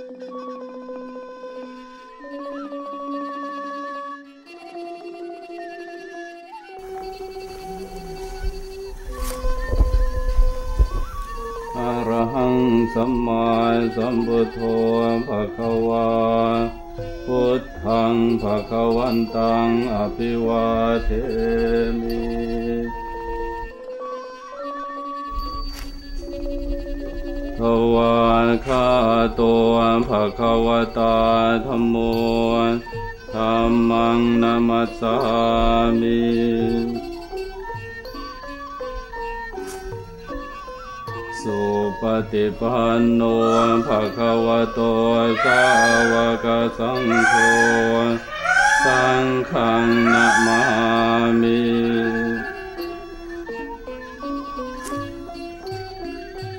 อะระหังสัมมาสัมพุทโธภะคะวาพุทธังภะคะวันตังอภิวาเทมิ ภวาคาโตภะคะวตาธัมโมธัมมังนามัสสามิสุปฏิปันโนภะคะวะโตสาวกสังโฆสังฆังนะมามิ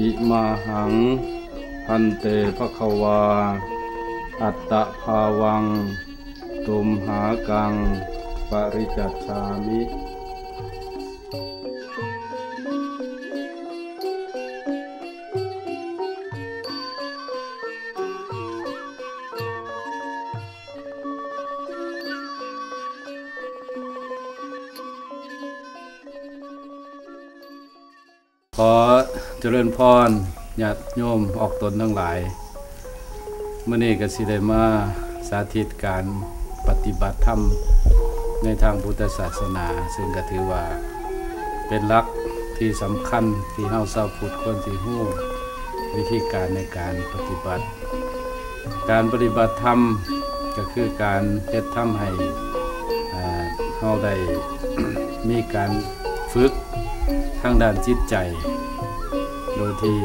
อิมาหัง พันเตภควา อัตตะภาวัง ตุมหากัง ปริจัตชามิขอ เจริญพรญาติโยมออกตนทั้งหลายเมื่อนี้ก็สิได้มาสาธิตการปฏิบัติธรรมในทางพุทธศาสนา ซึ่งก็ถือว่าเป็นหลักที่สำคัญที่เฮาชาพุทธควรสิฮู้วิธีการในการปฏิบัติ การปฏิบัติธรรมก็คือการเฮ็ดทำให้เฮาได้มีการฝึกทางด้านจิตใจ ดยที่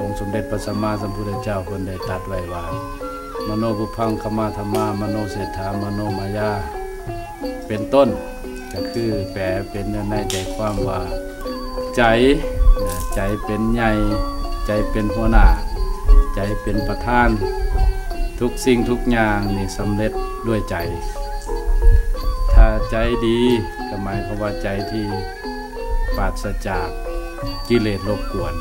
องค์สมเด็จพระสัมมาสัมพุทธเจ้าคนได้ตัดไว้ว่ามโนบุพังขมาธรรมามโนเศรษฐามโนมายา เป็นต้นก็คือแปลเป็นในใจความว่า ใจใจเป็นใหญ่ใจเป็นหัวหน้า ใจเป็นประธาน ทุกสิ่งทุกอย่างนี่สำเร็จด้วยใจ ถ้าใจดีก็หมายความว่าใจที่ปราศจากกิเลสรบกวน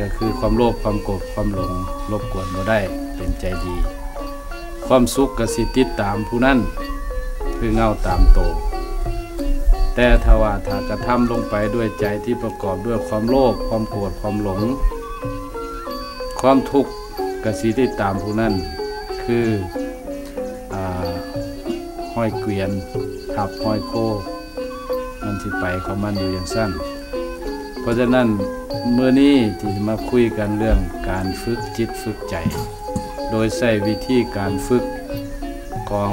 ก็คือความโลภความโกรธความหลงรบกวนบ่ได้เป็นใจดี ความสุขกสิติดตามผู้นั้นคือเงาตามโต แต่ถว่าถากระทำลงไปด้วยใจที่ประกอบด้วยความโลภความโกรธความหลง ความทุกข์กสิติดตามผู้นั้นคืออห้อยเกวียนขับห้อยโค มันสิไปของมันอยู่อย่างสั้น เพราะฉะนั้น เมื่อนี้ที่จะมาคุยกันเรื่องการฝึกจิตฝึกใจ โดยใช้วิธีการฝึกของ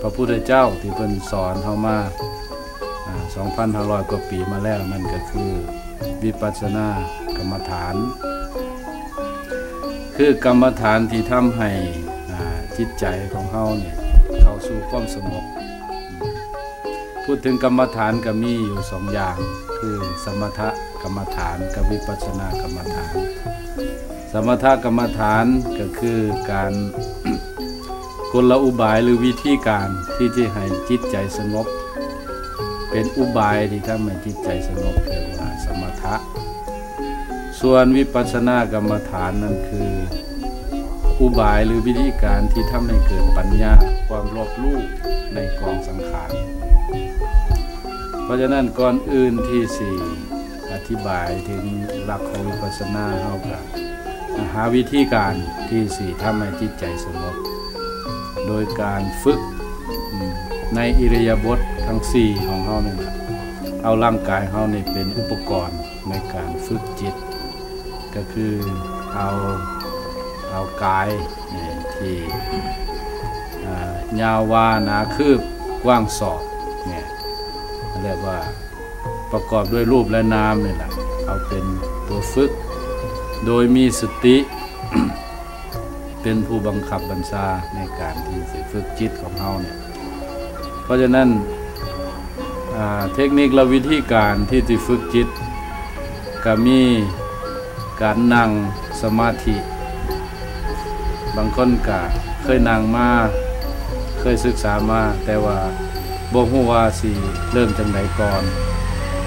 พระพุทธเจ้าที่เพิ่นสอนเฮามาอ่า2,500 กว่าปีมาแล้วนั่นก็คือวิปัสสนากรรมฐาน คือกรรมฐานที่ทำให้จิตใจของเฮาเนี่ยเข้าสู่ความสงบพูดถึงกรรมฐานก็มีอยู่สองอย่างคือสมถก รรมฐานกับวิปัสสนากรรมฐาน สมถกรรมฐานก็คือการกลอุบายหรือวิธีการที่จะให้จิตใจสงบ เป็นอุบายที่ทำให้จิตใจสงบเรียกว่าสมถะ ส่วนวิปัสสนากรรมฐานนั่นคืออุบายหรือวิธีการที่ทำให้เกิดปัญญาความรอบรู้ในกองสังขาร เพราะฉะนั้นก่อนอื่นที่สี่ ธิบายถึงหลักของวิปัสสนาเฮากับหาวิธีการที่สี่ทำให้จิตใจสงบโดยการฝึกในอิริยาบถทั้งสี่ของเฮานี่เอาร่างกายเฮานี่เป็นอุปกรณ์ในการฝึกจิต ก็คือเอาเอากายที่ยาววาหนาคืบกว้างศอกเนี่ยเรียกว่า ประกอบด้วยรูปและนามนี่แหละเอาเป็นตัวฝึก โดยมีสติ เป็นผู้บังคับบัญชาในการที่จะฝึกจิตของเราเนี่ยเพราะฉะนั้นเทคนิคและวิธีการที่จะฝึกจิตก็มีการนั่งสมาธิ บางคนก็เคยนั่งมาเคยศึกษามา แต่ว่าบ่ฮู้ว่าสิเริ่มจังไดก่อน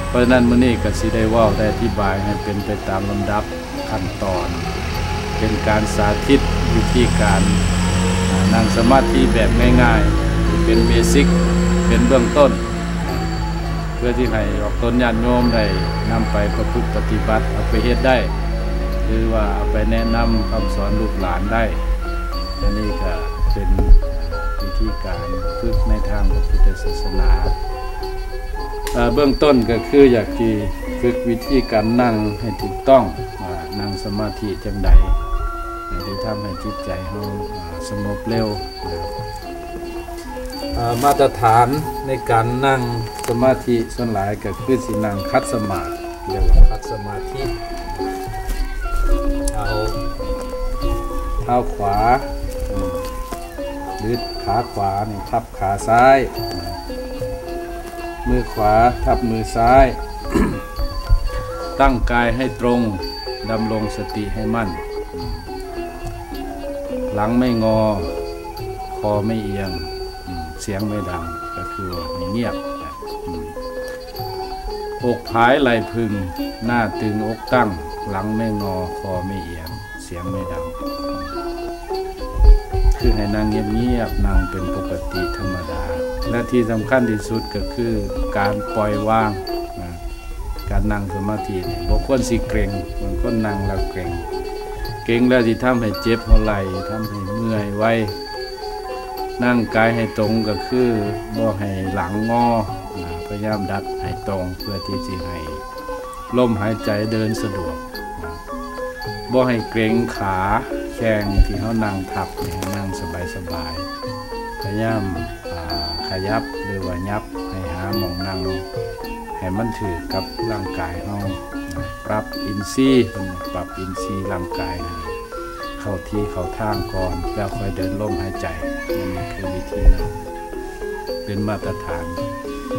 เพราะฉะนั้นมื้อนี้ก็สิได้ว้าได้อธิบายให้เป็นไปตามลำดับขั้นตอน เป็นการสาธิตวิธีการนั่งสมาธิแบบง่ายๆ เป็นเบสิกเป็นเบื้องต้น เพื่อที่ให้ออกตนญาติโยมได้นำไปประพฤติปฏิบัติเอาไปเฮ็ดได้ หรือว่าเอาไปแนะนำคำสอนลูกหลานได้อันนี้ก็เป็นวิธีการฝึกในทางพระพุทธศาสนา เบื้องต้นก็คืออยากที่ฝึกวิธีการนั่งให้ถูกต้องนั่งสมาธิจังใดที่ทำให้จิตใจเราสงบเร็วมาตรฐานในการนั่งสมาธิส่วนหลายก็คือสินั่งคัดสมาธิเรียกว่าคัดสมาธิเอาเท้าขวาหรือขาขวานี่ทับขาซ้าย มือขวาทับมือซ้าย ตั้งกายให้ตรง ดำรงสติให้มั่น หลังไม่งอ คอไม่เอียง เสียงไม่ดัง ก็คือไม่เงียบอกผายไหลพึง หน้าตึงอกตั้ง หลังไม่งอ คอไม่เอียง เสียงไม่ดัง คือให้นั่งเงียบๆนั่งเป็นปกติธรรมดา และที่สำคัญที่สุดก็คือการปล่อยวางนะการนั่งสมาธิเนี่บกควรสิเกรงบางคนนั่งแล้วเกรงเกรงแล้วที่ทำให้เจ็บหัวไหล่ทำให้เมื่อยไว้ นั่งกายให้ตรงก็คือบ่ให้หลังงอพยายามดัดให้ตรงเพื่อที่จะให้ลมหายใจเดินสะดวกบ่ให้เกรงขาแข้งที่เขานั่งทับเนี่ยนั่งสบายๆพยายาม ขยับหรือว่ายับให้หาหมองนั่งให้มันถือกับร่างกายเราปรับอินทรีปรับอินทรีร่างกายเข้าที่เข้าทางก่อนแล้วค่อยเดินลมหายใจนี่คือวิธีนั้นเป็นมาตรฐาน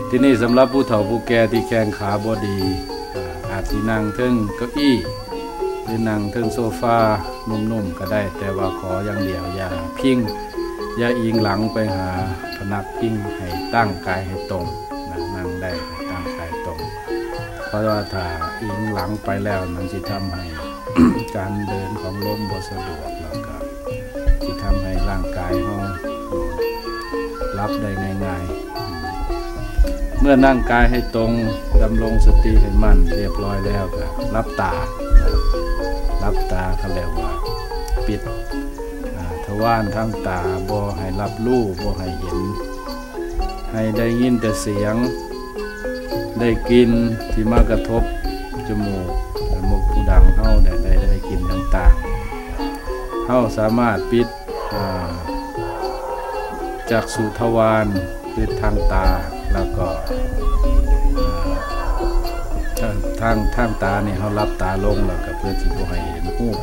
ที่นี่สำหรับผู้เฒ่าผู้แก่ที่แข้งขาบอดีอาจสินั่งเทิงเก้าอี้หรือนั่งเทิงโซฟานุ่มๆก็ได้ แต่ว่าขออย่างเดียวอย่าพิงอย่าอิงหลังไปหา นักพิงให้ตั้งกายให้ตรงนั่งได้ตั้งกายตรง เพราะว่าถ้าอิงหลังไปแล้วมันจะทำให้การเดินของลมบสะดวกแล้วก็จะทำให้ร่างกายเรารับได้ง่ายๆ เมื่อนั่งกายให้ตรงดำรงสติให้มั่นเรียบร้อยแล้วก็รับตารับตาเขาเรียกว่า ปิด วารทั้งตาบ่ให้รับรู้บ่ให้เห็น ให้ได้ยินแต่เสียง ได้กินที่มากระทบจมูกจมูกผู้ดังเฮาได้ได้ได้กินต่างๆเฮาสามารถปิดจากสุทวารคือทางตาแล้วก็ทางทางทางตาเนี่ยเขารับตาลงแล้วก็เพื่อที่จะให้เห็นรูป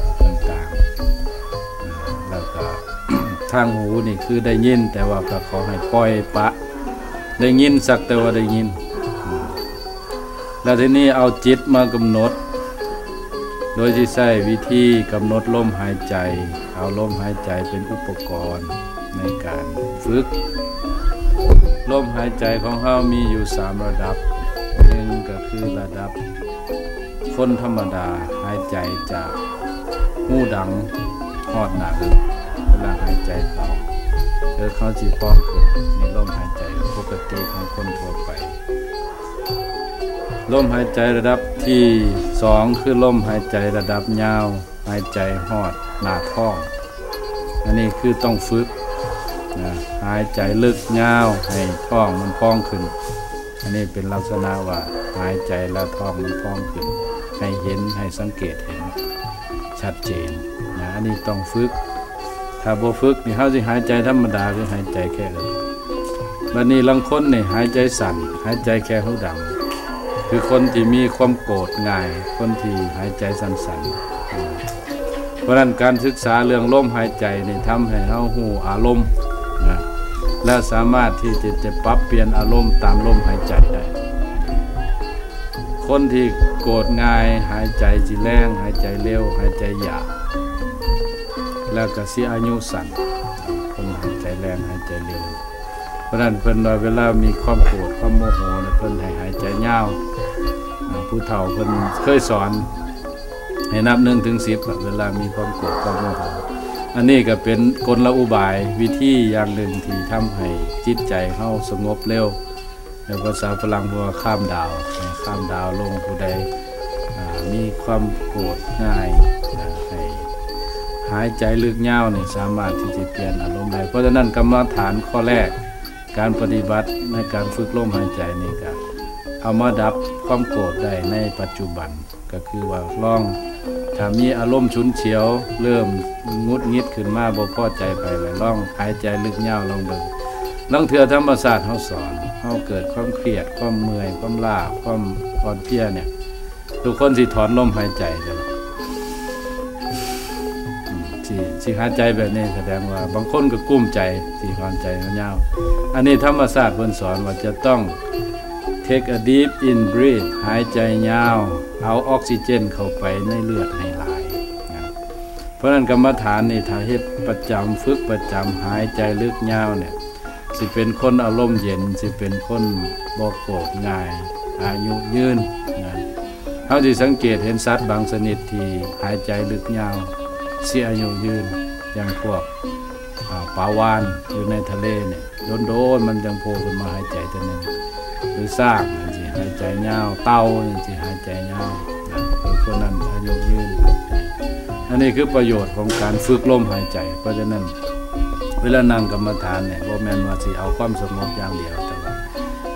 ทางหูนี่คือได้ยิน แต่ว่าก็ขอให้ปล่อยปะ ได้ยินสักแต่ว่าได้ยิน แล้วทีนี้เอาจิตมากำหนด โดยที่ใช้วิธีกำหนดลมหายใจ เอาลมหายใจเป็นอุปกรณ์ในการฝึกลมหายใจของเรามีอยู่สามระดับหนึ่งก็คือระดับ คนธรรมดาหายใจจากหูดังหอดหนัก วลาหายใจเข้าเออเขาจีป้องขึ้นในลมหายใจปกติของคนทั่วไป ลมหายใจระดับที่สองคือลมหายใจระดับยาว หายใจหอดหนาท้อง อันนี้คือต้องฝึกนะหายใจลึกยาวให้ท้องมันพองขึ้น อันนี้เป็นลักษณะว่าหายใจแล้วท้องมันพองขึ้น ให้เห็นให้สังเกตเห็นชัดเจนนะอันนี้ต้องฝึก ถ้าบ่ฝึกนี่เขาสิหายใจธรรมดาคือหายใจแค่นั้นบัดนี้ลังคนนี่หายใจสั่น หายใจแค่หูดัง คือคนที่มีความโกรธง่าย คนที่หายใจสั่นๆเพราะนั้นการศึกษาเรื่องลมหายใจนี่ทำให้เฮาหูอารมณ์นะและสามารถที่จะจะปรับเปลี่ยนอารมณ์ตามลมหายใจได้ คนที่โกรธง่าย หายใจสิแรงหายใจเร็ว หายใจหยาบ แล้วก็สิอายุสั้นคนหายใจแรงหายใจเร็วเพราะนั้นเพิ่นว่าเวลามีความโกรธความโมโหนี่ยเพิ่นให้หายใจยาวผู้เฒ่าเพิ่นเคยสอนให้นับหนึ่งถึงสิบเวลามีความโกรธความโมโหอันนี้ก็เป็นกลอุบายวิธีอย่างหนึ่งที่ทำให้จิตใจเฮาสงบเร็วในภาษาฝรั่งว่าข้ามดาวข้ามดาวลงผู้ใดมีความโกรธง่าย หายใจลึกยาวนี่ยสามารถที่จะเปลี่ยนอารมณ์ได้เพราะฉะนั้นกรรมฐานข้อแรก การปฏิบัติในการฝึกลมหายใจนี่ก็เอามาดับความโกรธได้ในปัจจุบันก็คือว่าลองถ้ามีอารมณ์ฉุนเฉียว เริ่มงุดงิดขึ้นมาบ่พอใจไปเลยลองหายใจลึกยาลองเบิ่งลังเทือธรรมศาสตร์เขาสอนเขาเกิดความเครียดความเมื่อยความล้าความอ่อนเพลียเนี่ยทุกคนสิถอนลมหายใจกันอืม สิสิหายใจแบบนี้แสดงว่า บางคนก็กุ้มใจสิถอนใจยาว อันนี้ธรรมศาสตร์เพิ่นสอนว่าจะต้อง take a deep in breath หายใจยาว เอาออกซิเจนเข้าไปในเลือดให้หลายนะเพราะนั้นกรรมฐานนี่ถ้าเฮ็ดประจำฝึกประจำหายใจลึกยาวเนี่ยสิเป็นคนอารมณ์เย็นสิเป็นคนบ่โกรธง่าย อายุยืนนะเขาที่สังเกตเห็นสัตว์บางชนิดที่หายใจลึกยาว เสียอายุยืนอย่างพวกอ่าปลาวานอยู่ในทะเลเนี่ยโดนโดนๆมันจังโผล่ขึ้นมาหายใจตัวหนึงหรือสร้างมันสิหายใจยาวเต่ามันสิหายใจยาวนะเป็นคนนั้นอายุยืนอันนี้คือประโยชน์ของการฝึกลมหายใจ เพราะฉะนั้นเวลานั่งกรรมฐานเนี่ยบ่แมนว่าสิเอาความสงบอย่างเดียวแต่ว่า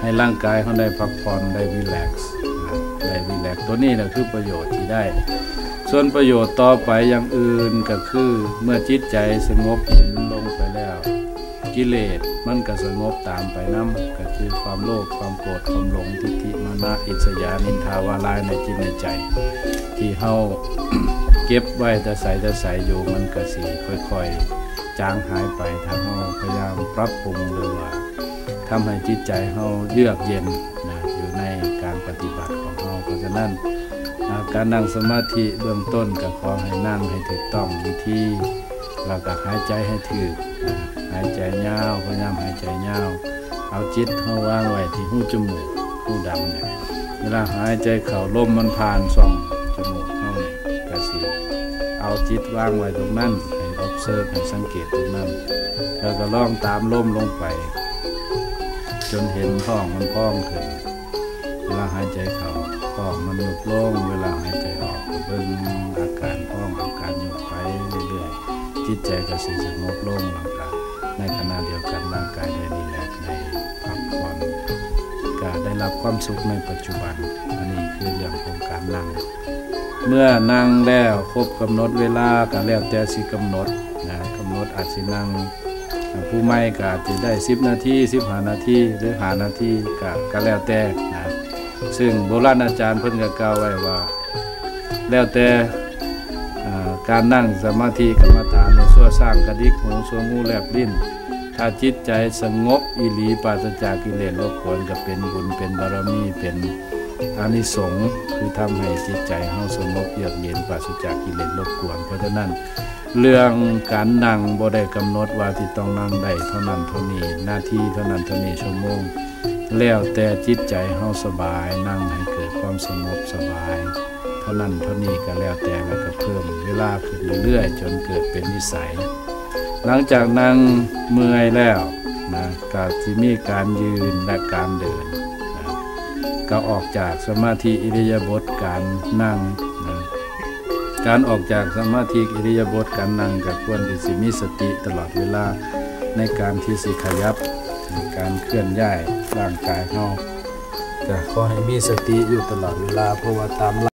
ให้ร่างกายเขาได้พักผ่อนได้รีแลกซ์ได้รีแลกซ์ตัวนี้แหละคือประโยชน์ที่ได้ ส่วนประโยชน์ต่อไปอย่างอื่นก็คือเมื่อจิตใจสงบเย็นลงไปแล้ว กิเลสมันก็สงบตามไปนํก็คือความโลภความโกรธความหลงทิฏฐิมานะอิสยานินทาวาลายในจิตในใจ ที่เฮาเก็บไว้แต่ใส่แต่ใส่อยู่มันก็สิค่อยๆ จางหายไปถ้าเราพยายามปรับปรุงหรือว่าทำให้จิตใจเราเยือกเย็นนะอยู่ในการปฏิบัติของเราเพราะฉะนั้น การนั่งสมาธิเบื้องต้นก็ขอให้นั่งให้ถูกต้องวิธีแล้วก็หายใจให้ถูกนะหายใจยาวพยายามหายใจยาวเอาจิตเข้าวางไว้ที่หูจมูกหูดังเนี่ยเวลาหายใจเข้าลมมันผ่านส่องจมูกเข้าเนี่ยก็สิเอาจิตวางไว้ตรงนั้นให้ observe ให้สังเกตตรงนั้นแล้วก็ล่องตามลมลงไป จนเห็นท้องมันพองขึ้นเวลาหายใจเข้า ท้องมันยุบลงเวลาหายใจออกก็เบิ่งอาการพองอาการยุบไปเรื่อยๆจิตใจก็สิสงบลงแล้วก็ในขณะเดียวกันร่างกายได้รีแลกซ์ได้พักผ่อนก็ได้รับความสุขในปัจจุบันอันนี้คือเรื่องของการนั่ง เมื่อนั่งแล้วครบกำหนดเวลาก็แล้วแต่สิกำหนดนะกำหนดอาจสินั่งผู้ไม่ก็อาจจะได้ 10 นาที15 นาทีหรือ5นาทีก็ก็แล้วแต่ ซึ่งโบราณอาจารย์เพิ่นก็กล่าวไว้ว่า แล้วแต่การนั่งสมาธิกรรมฐานในส่วสร้างกระดิกหูส่วงูแลบลิ้น ถ้าจิตใจสงบอิหลีปราศจากกิเลสรบกวนก็เป็นบุญเป็นบารมีเป็นอานิสงส์คือทำให้จิตใจเฮาสงบเยือกเย็นปราศจากกิเลสรบกวน เพราะฉะนั้น เรื่องการนั่งบ่ได้กำหนดว่าที่ต้องนั่งได้เท่านั้นเท่านี้หน้าที่เท่านั้นเท่านี้ชั่วโมง แล้วแต่จิตใจเฮาสบายนั่งให้เกิดความสงบสบาย เท่านั้นเท่านี้ก็แล้วแต่แล้วก็เพิ่มเวลาขึ้นเรื่อยๆจนเกิดเป็นนิสัย หลังจากนั่งเมื่อยแล้วนะก็ที่มีการยืนและการเดินนะก็ออกจากสมาธิอิริยาบถการนั่งนะการออกจากสมาธิอิริยาบถการนั่งก็ควรที่สิมีสติตลอดเวลาในการที่สิขยับ ในการเคลื่อนย้ายร่างกายเขาจะขอให้มีสติอยู่ตลอดเวลาเพราะว่าตาม